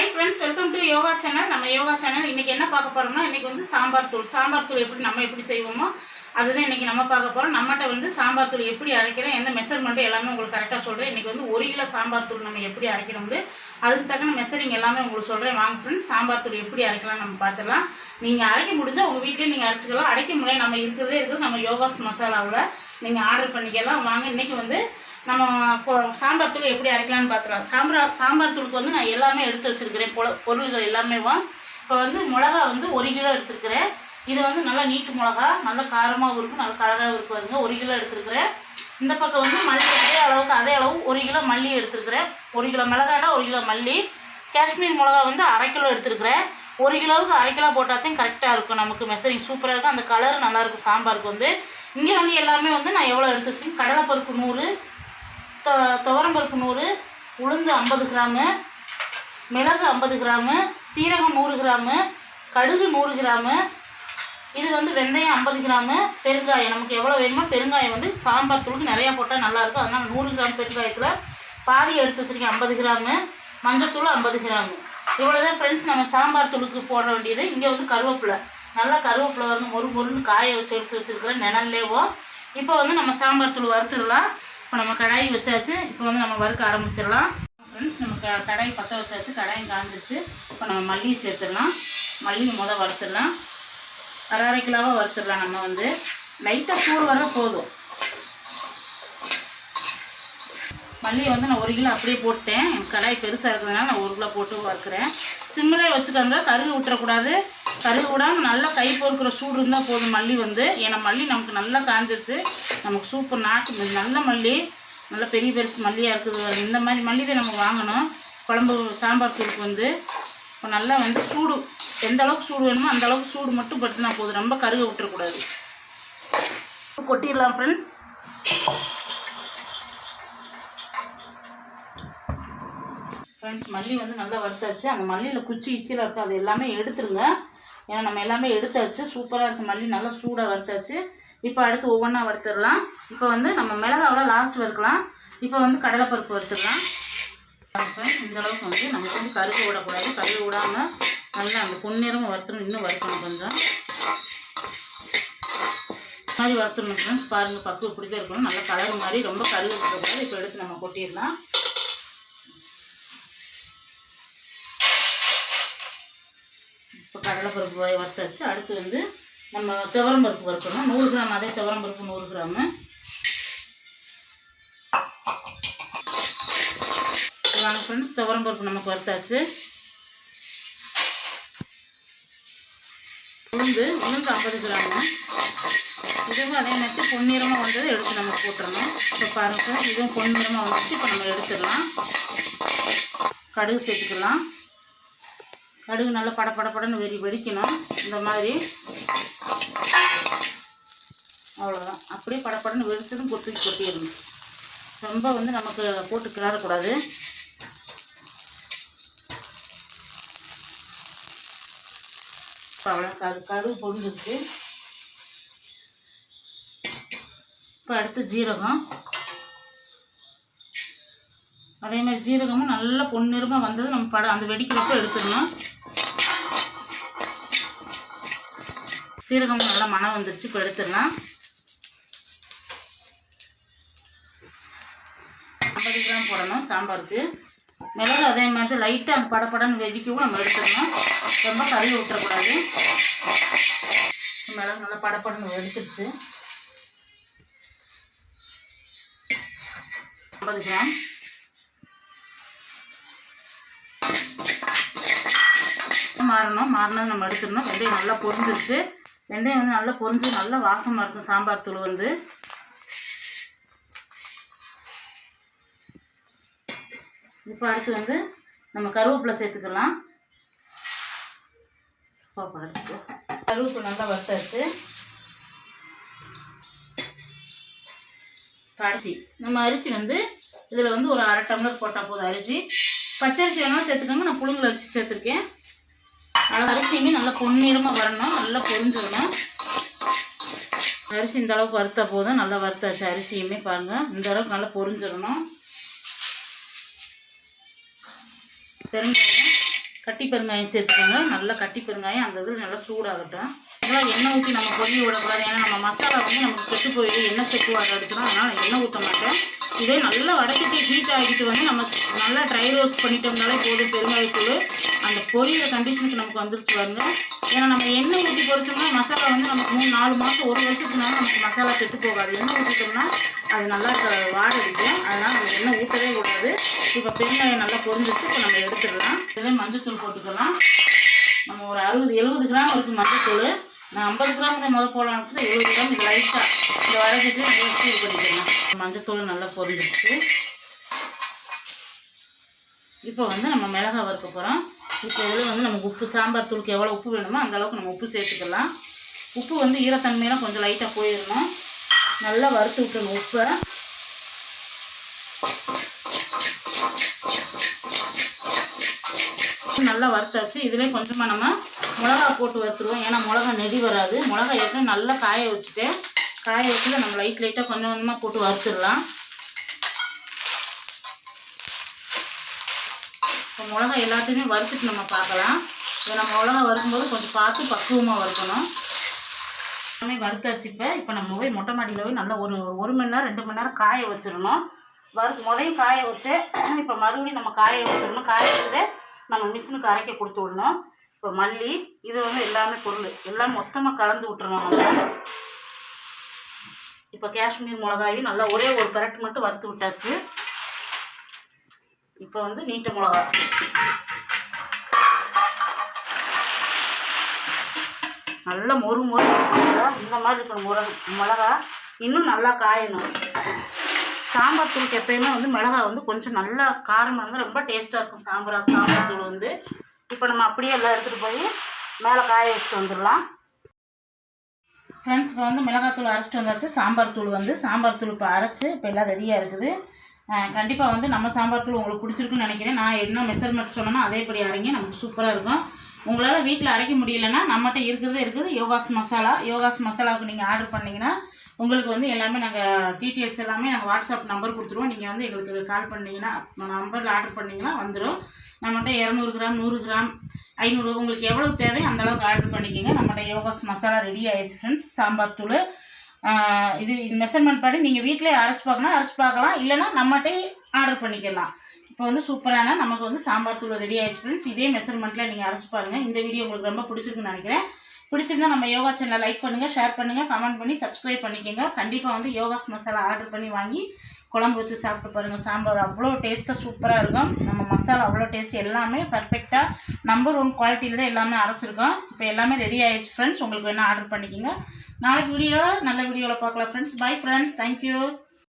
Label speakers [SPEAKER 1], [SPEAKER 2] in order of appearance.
[SPEAKER 1] Hi friends welcome to yoga channel நம்ம yoga channel இன்றைக்கி என்ன பார்க்க போகிறோம்னா இன்றைக்கி வந்து சாம்பார் தூள். சாம்பார் தூள் எப்படி நம்ம எப்படி செய்வோமோ அதுதான் இன்றைக்கி நம்ம பார்க்க போகிறோம் நம்மகிட்ட வந்து சாம்பார் தூள் எப்படி அரைக்கிறோம் எந்த மெஷர்மெண்ட்டு எல்லாமே உங்களுக்கு கரெக்டாக சொல்கிறேன் இன்னைக்கு வந்து ஒரு கிலோ சாம்பார் தூள் நம்ம எப்படி அரைக்கணும்னு அதுக்கு தக்கன மெஷரிங் எல்லாமே உங்களுக்கு சொல்கிறேன் வாங்க ஃப்ரெண்ட்ஸ் சாம்பார் தூள் எப்படி அரைக்கலாம் நம்ம பார்த்துக்கலாம் நீங்கள் அரைக்க முடிஞ்சால் உங்கள் வீட்டிலே நீங்கள் அரைச்சிக்கலாம். அரைக்க முடியாது நம்ம இருக்கிறதே இருக்குது நம்ம யோகாஸ் மசாலாவில் நீங்கள் ஆர்டர் பண்ணிக்கலாம். வாங்க இன்றைக்கி வந்து நம்ம சாம்பார் தூள் எப்படி அரைக்கலாம்னு பார்த்துக்கலாம் சாம்பார் சாம்பார் தூளுக்கு வந்து நான் எல்லாமே எடுத்து வச்சிருக்கிறேன். பொ பொருள்கள் எல்லாமே வா. இப்போ வந்து மிளகா வந்து ஒரு கிலோ எடுத்துருக்கிறேன். இது வந்து நல்லா நீட்டு மிளகா நல்ல காரமாகவும் இருக்கும் நல்ல கலராகவும் இருக்கும் பாருங்க. ஒரு கிலோ எடுத்துருக்கிறேன். இந்த பக்கம் வந்து மல்லி அதே அளவுக்கு அதே அளவு ஒரு கிலோ மல்லி எடுத்துருக்கிறேன். ஒரு கிலோ மிளகானா ஒரு கிலோ மல்லி. காஷ்மீர் மிளகா வந்து அரை கிலோ எடுத்துருக்கிறேன். ஒரு கிலோவுக்கு அரை கிலோ போட்டாத்தையும் கரெக்டாக இருக்கும் நமக்கு மெசரிங் சூப்பராக இருக்கும். அந்த கலர் நல்லாயிருக்கும் சாம்பாருக்கு வந்து. இங்கே வந்து எல்லாமே வந்து நான் எவ்வளோ எடுத்து வச்சிருக்கேன்? கடலைப்பருப்பு நூறு துவரம்பருப்பு நூறு உளுந்து ஐம்பது கிராமு மிளகு ஐம்பது கிராமு சீரகம் நூறு கிராமு கடுகு நூறு கிராமு இது வந்து வெந்தயம் ஐம்பது கிராமு பெருங்காயம். நமக்கு எவ்வளோ வேணுமோ பெருங்காயம் வந்து சாம்பார் தூளுக்கு நிறையா போட்டால் நல்லாயிருக்கும் அதனால் நூறு கிராம் பெருங்காயத்தில் பாதி எடுத்து வச்சுருக்கேன் ஐம்பது கிராமு மஞ்சத்தூள் ஐம்பது கிராமு. இவ்வளோதான் ஃப்ரெண்ட்ஸ் நம்ம சாம்பார் தூளுக்கு போட வேண்டியது. இங்கே வந்து கருவேப்பிலை. நல்லா கருவேப்பிலை வந்து மொறு மொறுன்னு காய வச்சு எடுத்து வச்சுருக்கிறேன் நிழல்லேவோ. இப்போ வந்து நம்ம சாம்பார் தூள் வறுத்துடலாம். இப்போ நம்ம கடாய் வச்சாச்சு. இப்போ வந்து நம்ம வறுக்க ஆரம்பிச்சிடலாம். ஃப்ரெண்ட்ஸ் நம்ம க கடாய் பற்ற வச்சாச்சு. கடாயும் காஞ்சிச்சு இப்போ நம்ம மல்லியை சேர்த்துடலாம். மல்லியை முத வறுத்துடலாம். அரை அரை கிலோவாக வறுத்துடலாம் நம்ம வந்து. லைட்டாக சூடு வர போதும். மல்லியை வந்து நான் ஒரு கிலோ அப்படியே போட்டேன் எனக்கு கடாய் பெருசாக இருக்கிறதுனால நான் ஒரு கிலோ போட்டு வறுக்கிறேன். சிம்மிலே வச்சுக்கோங்க. கருகு விட்டுறக்கூடாது கருகு விடாமல் நல்லா கை பொறுக்கிற சூடு இருந்தால் போதும் மல்லி வந்து. ஏன்னா மல்லி நமக்கு நல்லா காஞ்சிருச்சு. நமக்கு சூப்பர் நாட்டு நல்ல மல்லி நல்ல பெரிய பெருசு மல்லியாக இருக்குது. இந்த மாதிரி மல்லி தான் நம்ம வாங்கணும். குழம்பு சாம்பார் தூளுக்கு வந்து. இப்போ நல்லா வந்து சூடு எந்த அளவுக்கு சூடு வேணுமோ அந்த அளவுக்கு சூடு மட்டும் பட்டுனா போதும். ரொம்ப கருக விட்டுறக்கூடாது. கொட்டிடலாம் ஃப்ரெண்ட்ஸ் ஃப்ரெண்ட்ஸ் மல்லி வந்து நல்லா வறுத்தாச்சு. அந்த மல்லியில் குச்சி இச்சியில் இருக்குது அது எல்லாமே எடுத்துருங்க. ஏன்னா நம்ம எல்லாமே எடுத்தாச்சு. சூப்பராக இருக்க. மல்லி நல்லா சூடாக வறுத்தாச்சு. இப்போ அடுத்து ஒவ்வொன்றா வறுத்துடலாம். இப்போ வந்து நம்ம மிளகாவோட லாஸ்ட் வறுக்கலாம். இப்போ வந்து கடலைப்பருப்பு வறுத்துடலாம். இந்தளவுக்கு வந்து நமக்கு வந்து கருவி விடக்கூடாது கருகு விடாமல் நல்லா அந்த பொன்னிறமும் வறுத்தணும் இன்னும் வறுக்கணும் கொஞ்சம். மாதிரி வறுத்தணும் ஃப்ரெண்ட்ஸ் பாருங்கள் பக்குவ இப்படி தான் இருக்கணும். நல்லா கலர் மாதிரி ரொம்ப கருகு விடக்கூடாது இப்போ எடுத்து நம்ம கொட்டிடலாம். கடலைப்பருப்பு வறுத்தாச்சு. அடுத்து வந்து நம்ம துவரம் பருப்பு வறுக்கணும். நூறு கிராம் அதே துவரம் பருப்பு நூறு கிராமு. வாங்க ஃப்ரெண்ட்ஸ் துவரம் பருப்பு நமக்கு வறுத்தாச்சு. உளுந்து உளுந்து ஐம்பது கிராமு. இதுவும் அதே மாதிரி பொன்னிறமாக வந்தது எடுத்து நம்ம போட்டுறணும். இப்போ பாருங்கள் இதுவும் பொன்னிறமாக வந்துச்சு இப்போ நம்ம எடுத்துடலாம். கடுகு சேர்த்துக்கலாம். கடுகு நல்லா பட வெறி வெடிக்கணும். இந்த மாதிரி. அவ்வளோதான் அப்படியே படப்படன்னு வெறுத்ததும் கொட்டி கொட்டிடணும். ரொம்ப வந்து நமக்கு போட்டு கிளறக்கூடாது. இப்போ அவ்வளோ கடு கடுகு பொரிஞ்சிருக்கு. இப்போ அடுத்து ஜீரகம். அதே மாதிரி ஜீரகமும் நல்லா பொன்னிறமாக வந்தது நம்ம படம் அந்த வெடிக்கிறப்ப எடுத்துடணும். சீரகம் நல்லா மணம் வந்துருச்சு இப்போ எடுத்துடலாம். ஐம்பது கிராம் போடணும் சாம்பாருக்கு. மிளகு அதே மாதிரி லைட்டாக அந்த படப்படன்னு வெடிக்கவும் நம்ம எடுத்துடணும். ரொம்ப கறி விட்டுறக்கூடாது மிளகு நல்லா படப்படன்னு எடுத்துருச்சு ஐம்பது கிராம். மாறணும் மாறினது நம்ம எடுத்துடணும். வெந்தயம் நல்லா பொரிஞ்சிருச்சு. வெந்தயம் வந்து நல்லா பொறிஞ்சு நல்லா வாசமாக இருக்கும். சாம்பார் தூள் வந்து. இப்போ அடுத்து வந்து நம்ம கருவேப்பிலை சேர்த்துக்கலாம். பாப்பா அடுத்து கருவேப்பிலை நல்லா வறுத்தாச்சு இப்போ அரிசி. நம்ம அரிசி வந்து இதில் வந்து ஒரு அரை டம்ளர் போட்டால் போதும். அரிசி. பச்சரிசி வேணாலும் சேர்த்துக்கோங்க. நான் புழுங்கல் அரிசி சேர்த்துருக்கேன். நல்லா அரிசியுமே நல்லா பொன்னிறமாக வரணும் நல்லா பொரிஞ்சிடணும். அரிசி இந்த அளவுக்கு வறுத்தா போதும். நல்லா வறுத்தாச்சு அரிசியுமே பாருங்கள் இந்த அளவுக்கு நல்லா பொரிஞ்சிடணும். பெருங்காயம் கட்டி பெருங்காயம் சேர்த்துக்கோங்க. நல்லா கட்டி பெருங்காயம் அந்த இது நல்லா சூடாகட்டும். இதெல்லாம் எண்ணெய் ஊற்றி நம்ம பொரிய விடக்கூடாது. ஏன்னா நம்ம மசாலா வந்து நமக்கு கெட்டு போயிடுது எண்ணெய் செட்டு வாட அடிச்சிடும் அதனால் எண்ணெய் ஊற்ற மாட்டேன் இதே நல்லா வடக்கிட்டு ஹீட் ஆகிட்டு வந்து நம்ம நல்லா ட்ரை ரோஸ்ட் பண்ணிட்டோம்னாலே போதும். பெருங்காயத்தூள் அந்த பொரியிற கண்டிஷனுக்கு நமக்கு வந்துருச்சு பாருங்க. ஏன்னா நம்ம எண்ணெய் ஊற்றி பொறிச்சோம்னா மசாலா வந்து நமக்கு மூணு நாலு மாதம் ஒரு வருஷத்துனால நமக்கு மசாலா கெட்டு போகாது. எண்ணெய் ஊற்றிட்டோம்னா அது நல்லா க- வாட அடிக்கும் அதனால் நம்ம எண்ணெய் ஊற்றவே கூடாது. இப்போ பெருங்காயம் நல்லா பொறிஞ்சிச்சு இப்போ நம்ம எடுத்துடலாம். இதில் மஞ்சத்தூள் போட்டுக்கலாம். நம்ம ஒரு அறுபது எழுபது கிராம் இருக்குது மஞ்சத்தூள். நான் ஐம்பது கிராம் தான் முதல் போடலான்னு எழுபது கிராம். இது லைட்டாக இந்த வடக்கிட்டு நல்லா வச்சு பண்ணிக்கலாம் மஞ்சத்தூள் நல்லா பொரிஞ்சிருச்சு. இப்போ வந்து நம்ம மிளகாய் வறுக்க போகிறோம் இப்போ இதில் வந்து நமக்கு உப்பு சாம்பார் தூளுக்கு எவ்வளோ உப்பு வேணுமோ அந்தளவுக்கு நம்ம உப்பு சேர்த்துக்கலாம். உப்பு வந்து ஈரத்தன்மையெல்லாம் கொஞ்சம் லைட்டாக போயிடணும். நல்லா வறுத்து விட்டுணும் உப்பை. நல்லா வறுத்தாச்சு. இதிலே கொஞ்சமாக நம்ம மிளகா போட்டு வறுத்துருவோம். ஏன்னா மிளகா நெடி வராது. மிளகா ஏற்கனவே நல்லா காய வச்சுட்டேன். காய வச்சுட்டு நம்ம லைட் லைட்டாக கொஞ்சம் கொஞ்சமாக போட்டு வறுத்துடலாம். இப்போ மிளகா எல்லாத்தையுமே வறுத்துட்டு நம்ம பார்க்கலாம். இதை நம்ம மிளகா வறுக்கும்போது கொஞ்சம் பார்த்து பக்குவமாக வறுக்கணும். எல்லாமே வறுத்தாச்சு இப்போ. இப்போ நம்ம போய் மொட்டை மாடியில் போய் நல்லா ஒரு ஒரு மணி நேரம் ரெண்டு மணி நேரம் காய வச்சிடணும். வறுத்து முதையும் காய வச்சு இப்போ மறுபடியும் நம்ம காய வச்சிடணும். காய வச்சுட்டு நம்ம மிஷினுக்கு அரைக்க கொடுத்து விடணும். இப்போ மல்லி இது வந்து எல்லாமே பொருள். எல்லாம் மொத்தமாக கலந்து விட்டுறணும் நம்ம. இப்போ காஷ்மீர் மிளகாயும் நல்லா ஒரே ஒரு கரெக்ட் மட்டும் வறுத்து விட்டாச்சு. இப்போ வந்து நீட்ட மிளகா. நல்ல மொறு மொறு இந்த மாதிரி இருக்கணும் மிளகா மிளகா இன்னும் நல்லா காயணும். சாம்பார் தூளுக்கு எப்பயுமே வந்து மிளகா வந்து கொஞ்சம் நல்லா காரமாக இருந்தால் ரொம்ப டேஸ்ட்டாக இருக்கும். சாம்பார் சாம்பார் தூள் வந்து இப்போ நம்ம அப்படியே எல்லாம் எடுத்துகிட்டு போய் மேலே காய வச்சுட்டு வந்துடலாம். ஃப்ரெண்ட்ஸ் இப்போ வந்து மிளகாத்தூள் அரைச்சிட்டு வந்தாச்சு. சாம்பார் தூள் வந்து சாம்பார் தூள் இப்போ அரைச்சி இப்போ எல்லாம் ரெடியாக இருக்குது. கண்டிப்பாக வந்து நம்ம சாம்பார் தூள் உங்களுக்கு பிடிச்சிருக்குன்னு நினைக்கிறேன். நான் என்ன மெஷர்மெண்ட் சொன்னேன்னா அதேபடி அரைங்க நமக்கு சூப்பராக இருக்கும். உங்களால் வீட்டில் அரைக்க முடியலன்னா நம்மகிட்ட இருக்கிறதே இருக்குது. யோகாஸ் மசாலா யோகாஸ் மசாலாவுக்கு நீங்கள் ஆர்டர் பண்ணிங்கன்னா உங்களுக்கு வந்து எல்லாமே நாங்கள் டீட்டெயில்ஸ் எல்லாமே நாங்கள் வாட்ஸ்அப் நம்பர் கொடுத்துருவோம். நீங்கள் வந்து எங்களுக்கு கால் பண்ணிங்கன்னா நம்பரில் ஆர்டர் பண்ணிங்கன்னா வந்துடும் நம்மகிட்ட இரநூறு கிராம் நூறு கிராம் ஐநூறு உங்களுக்கு எவ்வளோ தேவை அந்த அளவுக்கு ஆர்டர் பண்ணிக்கோங்க. நம்மகிட்ட யோகாஸ் மசாலா ரெடி ஆயிடுச்சு ஃப்ரெண்ட்ஸ் சாம்பார் தூள். இது இது மெஷர்மெண்ட் படி நீங்கள் வீட்டிலே அரைச்சி பார்க்கணும் அரைச்சி பார்க்கலாம். இல்லைன்னா நம்மகிட்டே ஆர்டர் பண்ணிக்கலாம். இப்போ வந்து சூப்பரான நமக்கு வந்து சாம்பார் தூள் ரெடி ஆயிடுச்சு ஃப்ரெண்ட்ஸ் இதே மெஷர்மெண்ட்டில் நீங்கள் அரைச்சி பாருங்கள் இந்த வீடியோ உங்களுக்கு ரொம்ப பிடிச்சிருக்குன்னு நினைக்கிறேன். பிடிச்சிருந்தா நம்ம யோகா சேனலை லைக் பண்ணுங்கள் ஷேர் பண்ணுங்கள் கமெண்ட் பண்ணி சப்ஸ்கிரைப் பண்ணிக்கோங்க. கண்டிப்பாக வந்து யோகாஸ் மசாலா ஆர்டர் பண்ணி வாங்கி குழம்பு வச்சு சாப்பிட்டு பாருங்கள் சாம்பார் அவ்வளோ டேஸ்ட்டாக சூப்பராக இருக்கும். நம்ம மசாலா அவ்வளோ டேஸ்ட் எல்லாமே பர்ஃபெக்டாக நம்பர் ஒன் குவாலிட்டியில் தான் எல்லாமே அரைச்சிருக்கோம். இப்போ எல்லாமே ரெடி ஆயிடுச்சு ஃப்ரெண்ட்ஸ் உங்களுக்கு வேணால் ஆர்டர் பண்ணிக்கோங்க. நாளைக்கு வீடியோவில் நல்ல வீடியோவில் பார்க்கலாம் ஃப்ரெண்ட்ஸ் பை ஃப்ரெண்ட்ஸ் தேங்க்யூ